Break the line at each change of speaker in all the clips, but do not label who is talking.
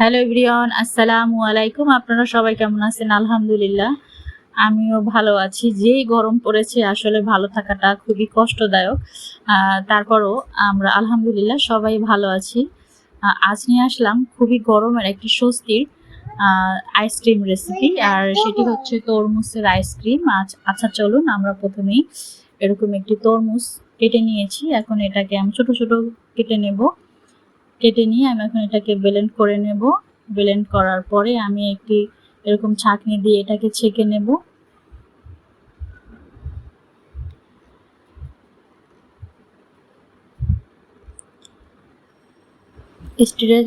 Hello everyone, আসসালামু আলাইকুম। আপনারা সবাই কেমন আছেন? আলহামদুলিল্লাহ, আমিও ভালো আছি। যেই গরম পড়েছে, আসলে ভালো থাকাটা খুবই কষ্টদায়ক। তারপরও আমরা আলহামদুলিল্লাহ সবাই ভালো আছি। আজ নিয়ে আসলাম খুবই গরমের একটি স্বস্তির আইসক্রিম রেসিপি আর সেটি হচ্ছে তরমুজের আইসক্রিম আচ্ছা চলুন, আমরা প্রথমেই এরকম একটি তরমুজ কেটে নিয়েছি। এখন এটাকে আমি ছোট ছোট কেটে নেব। কেটে নিয়ে আমি এখন এটাকে ব্লেন্ড করে নেব। ব্লেন্ড করার পরে আমি একটি এরকম ছাঁকনি দিয়ে এটাকে ছেঁকে নেব। স্টিলের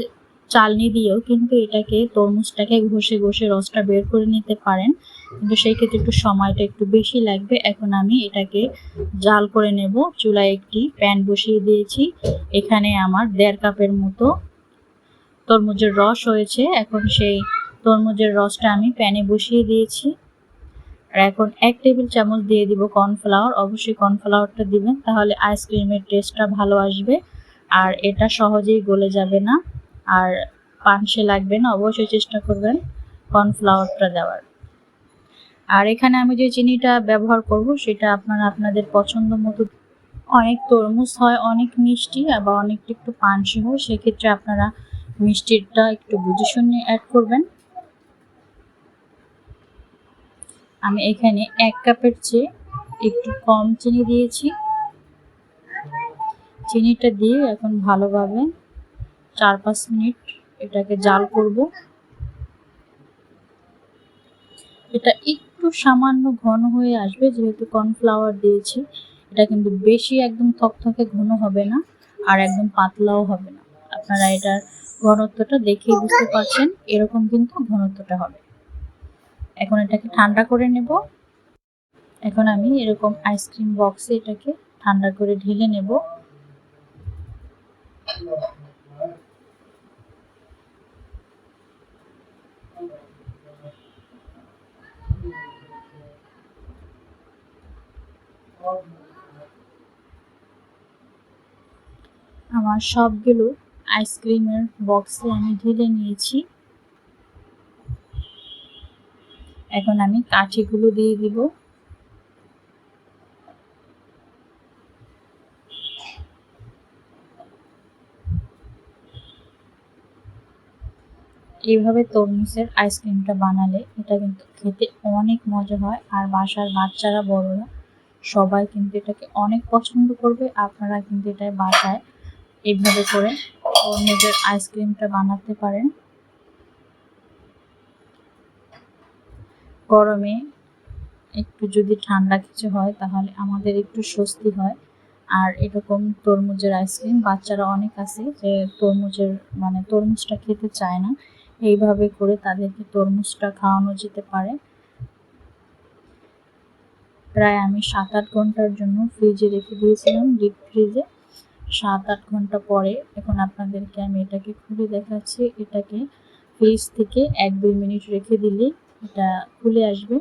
চালনি দিয়েও কিন্তু এটাকে তরমুজটাকে ঘষে ঘষে রসটা বের করে নিতে পারেন। কিন্তু সেই ক্ষেত্রে একটু সময়টা একটু বেশি লাগবে। এখন আমি এটাকে জাল করে নেব। চুলায় একটি প্যান বসিয়ে দিয়েছি। এখানে আমার দেড় কাপের মতো তরমুজের রস হয়েছে। এখন সেই তরমুজের রসটা আমি প্যানে বসিয়ে দিয়েছি। আর এখন এক টেবিল চামচ দিয়ে দিব কর্নফ্লাওয়ার। অবশ্যই কর্নফ্লাওয়ারটা দিবেন, তাহলে আইসক্রিমের টেস্টটা ভালো আসবে। আর এটা সহজেই গলে যাবে না। আর পানসে লাগবে না, অবশ্যই চেষ্টা করবেন কর্নফ্লাওয়ারটা দেওয়ার। আর এখানে আমি যে চিনিটা ব্যবহার করব, সেটা আপনারা, আপনাদের পছন্দ মতো অনেক তরমুজ হয়, অনেক মিষ্টি আবার অনেকটা একটু পানসে হয়, সেক্ষেত্রে আপনারা মিষ্টিটা একটু বুঝে শুনে অ্যাড করবেন। আমি এখানে এক কাপের চেয়ে একটু কম চিনি দিয়েছি। চিনিটা দিয়ে এখন ভালোভাবে চার পাঁচ মিনিট এটাকে জাল করব। এটা একটু সামান্য ঘন হয়ে আসবে, যেহেতু কর্নফ্লাওয়ার দিয়েছি। এটা কিন্তু বেশি একদম থকথকে ঘন হবে না আর একদম পাতলাও হবে না। আপনারা এটার ঘনত্বটা দেখেই বুঝতে পারছেন, এরকম কিন্তু ঘনত্বটা হবে। এখন এটাকে ঠান্ডা করে নেব। এখন আমি এরকম আইসক্রিম বক্সে এটাকে ঠান্ডা করে ঢেলে নেব। আমার সবগুলো আইসক্রিমের বক্সে আমি ঢেলে নিয়েছি। এখন আমি কাঠিগুলো দিয়ে দিব। এইভাবে তরমুজের আইসক্রিমটা বানালে এটা কিন্তু খেতে অনেক মজা হয় আর বাসার বাচ্চারা, বড়রা সবাই কিন্তু এটাকে অনেক পছন্দ করবে। আপনারা কিন্তু এটা বাসায় এইভাবে করে তরমুজের আইসক্রিমটা বানাতে পারেন। গরমে একটু যদি ঠান্ডা কিছু হয় তাহলে আমাদের একটু স্বস্তি হয়। আর এরকম তরমুজের আইসক্রিম বাচ্চারা অনেক আছে যে তরমুজের মানে তরমুজটা খেতে চায় না। এইভাবে করে তাদেরকে তরমুজটা খাওয়ানো যেতে পারে। প্রায় আমি সাত আট ঘণ্টার জন্য ফ্রিজে রেখে দিয়েছিলাম ডিপ ফ্রিজে সাত আট ঘণ্টা পরে এখন আপনাদেরকে আমি এটাকে খুলে দেখাচ্ছি। এটাকে ফ্রিজ থেকে এক দুই মিনিট রেখে দিলে এটা খুলে আসবে।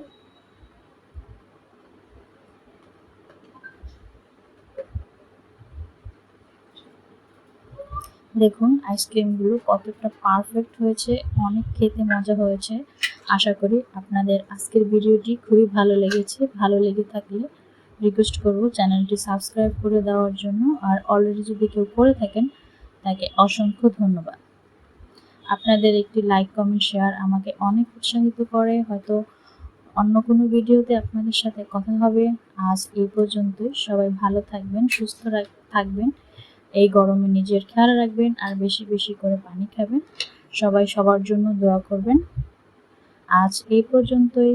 দেখুন আইসক্রিমগুলো কতটা পারফেক্ট হয়েছে, অনেক খেতে মজা হয়েছে। আশা করি আপনাদের আজকের ভিডিওটি খুবই ভালো লেগেছে। ভালো লেগে থাকলে রিকোয়েস্ট করব চ্যানেলটি সাবস্ক্রাইব করে দেওয়ার জন্য। আর অলরেডি যদি কেউ করে থাকেন, তাকে অসংখ্য ধন্যবাদ। আপনাদের একটি লাইক কমেন্ট শেয়ার আমাকে অনেক উৎসাহিত করে। হয়তো অন্য কোনো ভিডিওতে আপনাদের সাথে কথা হবে। আজ এই পর্যন্তই। সবাই ভালো থাকবেন, সুস্থ থাকবেন। এই গরমে নিজের খেয়াল রাখবেন আর বেশি বেশি করে পানি খাবেন। সবাই সবার জন্য দোয়া করবেন। আজ এই পর্যন্তই।